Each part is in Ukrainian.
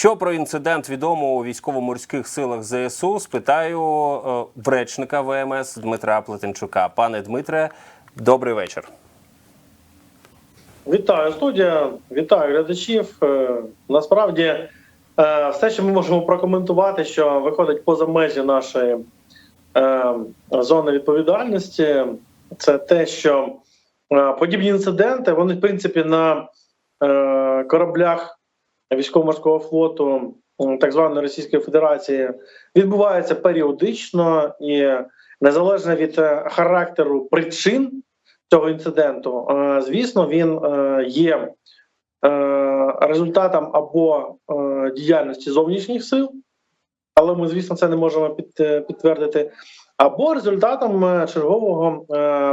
Що про інцидент відомо у військово-морських силах ЗСУ? Спитаю е, в речника ВМС Дмитра Плетенчука. Пане Дмитре, добрий вечір. Вітаю студія, вітаю глядачів. Е, Насправді, е, все, що ми можемо прокоментувати, що виходить поза межі нашої зони відповідальності, це те, що подібні інциденти, вони, в принципі, на кораблях військово-морського флоту так званої Російської Федерації. Відбуваються періодично і незалежно від е, характеру причин цього інциденту, е, звісно, він е, є результатом або діяльності зовнішніх сил, але ми, звісно, це не можемо підтвердити, або результатом чергового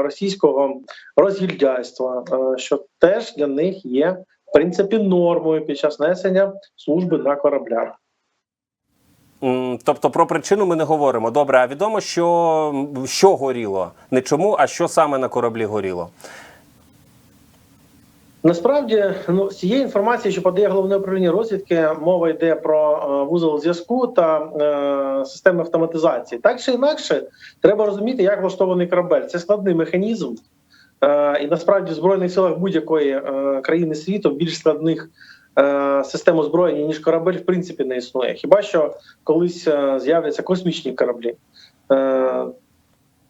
російського розгільдяйства, що теж для них є принципі нормою під час несення служби на кораблях. Тобто про причину ми не говоримо. Добре, а відомо, що, що горіло? Не чому, а що саме на кораблі горіло? Насправді, ну з цієї інформації, що подає головне управління розвідки, мова йде про е, вузол зв'язку та е, системи автоматизації. Так чи інакше, треба розуміти, як влаштований корабель. Це складний механізм, і насправді в збройних силах будь-якої е, країни світу більш складних е, систем озброєння ніж корабель, в принципі, не існує. Хіба що колись е, з'являться космічні кораблі?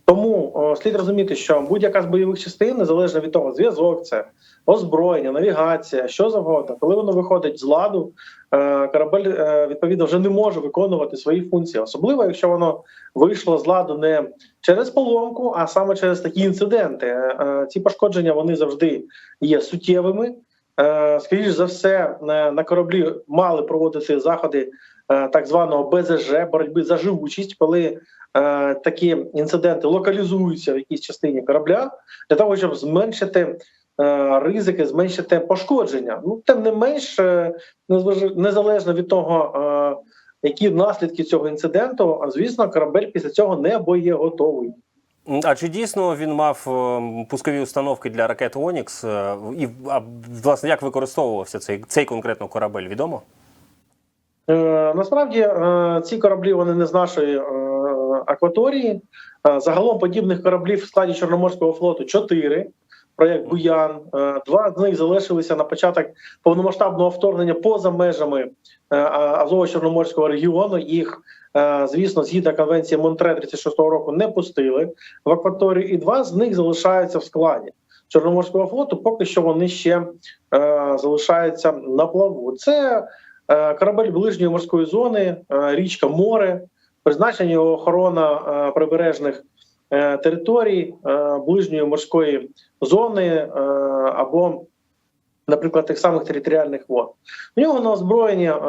Е, тому о, слід розуміти, що будь-яка з бойових частин, незалежно від того, зв'язок це озброєння, навігація, що завгодно, коли воно виходить з ладу, е, корабель е, відповідно вже не може виконувати свої функції, особливо якщо воно вийшло з ладу не через поломку, а саме через такі інциденти. Е, е, Ці пошкодження вони завжди є суттєвими. Е, Скоріше за все, на на кораблі мали проводити заходи е, так званого БЗЖ боротьби за живучість, коли е, такі інциденти локалізуються в якійсь частині корабля для того, щоб зменшити е, ризики, зменшити пошкодження. Ну тим не менш, е, незалежно від того, е, які наслідки цього інциденту, звісно, корабель після цього не боєготовий. А чи дійсно він мав е, пускові установки для ракет Онікс? Е, І а, власне як використовувався цей, цей конкретно корабель? Відомо? Е, Насправді е, ці кораблі вони не з нашої е, акваторії. Загалом подібних кораблів в складі Чорноморського флоту чотири. Проєкт Буян. Два з них залишилися на початок повномасштабного вторгнення поза межами Азово-Чорноморського регіону. Їх, звісно, згідно конвенції Монтре 36-го року не пустили в акваторію, і два з них залишаються в складі Чорноморського флоту. Поки що вони ще залишаються на плаву. Це корабель ближньої морської зони, е, річка море, призначення його охорона е, прибережних е, територій е, ближньої морської зони е, або, наприклад, тих самих територіальних вод. У нього на озброєнні е,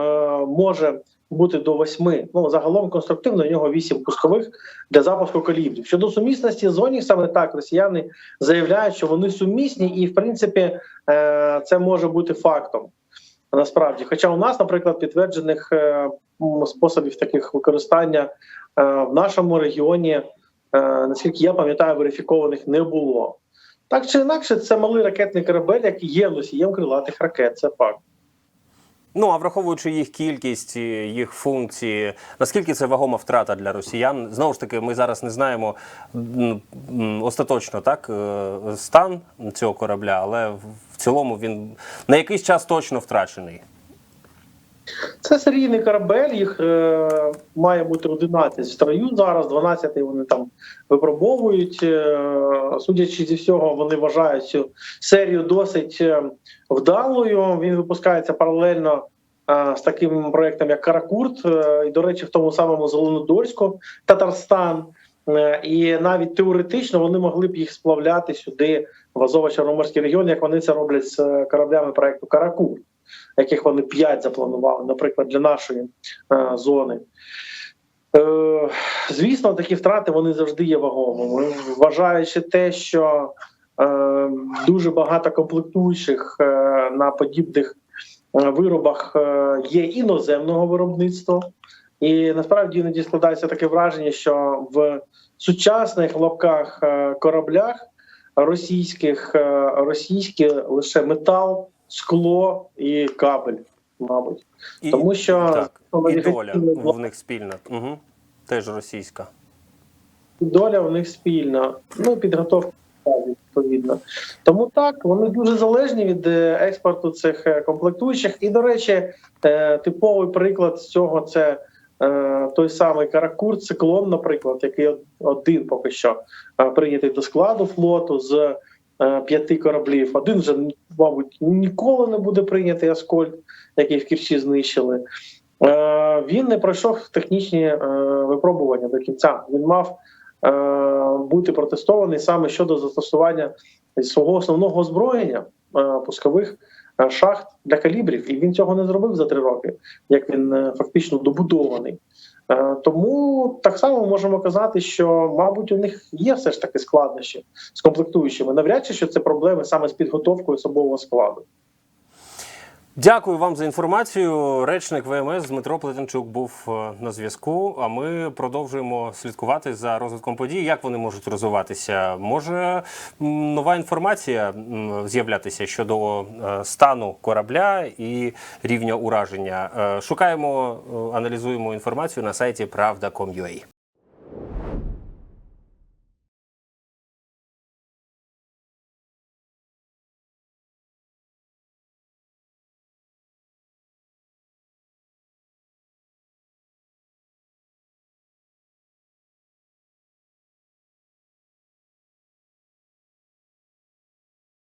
може бути до восьми. Ну загалом конструктивно у нього вісім пускових для запуску калібрів. Щодо сумісності зоні, саме так росіяни заявляють, що вони сумісні, і в принципі е, це може бути фактом. Насправді, хоча у нас, наприклад, підтверджених е, способів таких використання е, в нашому регіоні, е, наскільки я пам'ятаю, верифікованих не було. Так чи інакше, це малий ракетний корабель, який є носієм крилатих ракет. Це факт. Ну а враховуючи їх кількість, їх функції, наскільки це вагома втрата для росіян? Знову ж таки, ми зараз не знаємо остаточно так е, стан цього корабля, але в цілому він на якийсь час точно втрачений. Це серійний корабель, їх е, має бути 11 в строю зараз, 12 вони там випробовують. Е, судячи зі всього, вони вважають цю серію досить е, вдалою. Він випускається паралельно е, з таким проектом, як Каракурт, е, і, до речі, в тому самому Зеленодольську, Татарстан. І навіть теоретично вони могли б їх сплавляти сюди, в Азово-Чорноморський регіон, як вони це роблять з кораблями проекту Каракурт яких вони п'ять запланували, наприклад, для нашої е, зони. Е, звісно, такі втрати вони завжди є вагомими. Вважаючи те, що е, дуже багато комплектуючих е, на подібних е, виробах е, є іноземного виробництва. І насправді іноді складається таке враження, що в сучасних лапках е, кораблях російських російські лише метал, скло і кабель. мабуть. І, Тому що так, і доля блок- в них спільна. Угу. Теж російська. доля в них спільна. Ну, підготовка відповідно. Тому так, вони дуже залежні від е, експорту цих е, комплектуючих. І, до речі, е, типовий приклад з цього це той самий Каракур, циклон, наприклад, який один поки що прийнятий до складу флоту з п'яти кораблів. Один вже, мабуть, ніколи не буде прийнятий Аскольд, який в Кірчі знищили. Е, Він не пройшов технічні е, випробування до кінця. Він мав е, бути протестований саме щодо застосування свого основного озброєння е, пускових е, шахт для калібрів, і він цього не зробив за три роки, як він е, фактично добудований. Е, Тому так само можемо казати, що, мабуть, у них є все ж таки складнощі з комплектуючими. Навряд чи що це проблеми саме з підготовкою особового складу. Дякую вам за інформацію. Речник ВМС Дмитро Плетенчук був е, на зв'язку. А ми продовжуємо слідкувати за розвитком подій. Як вони можуть розвиватися? Може нова інформація з'являтися щодо е, стану корабля і рівня ураження? Е, Шукаємо, аналізуємо інформацію на сайті Правда.com.ua.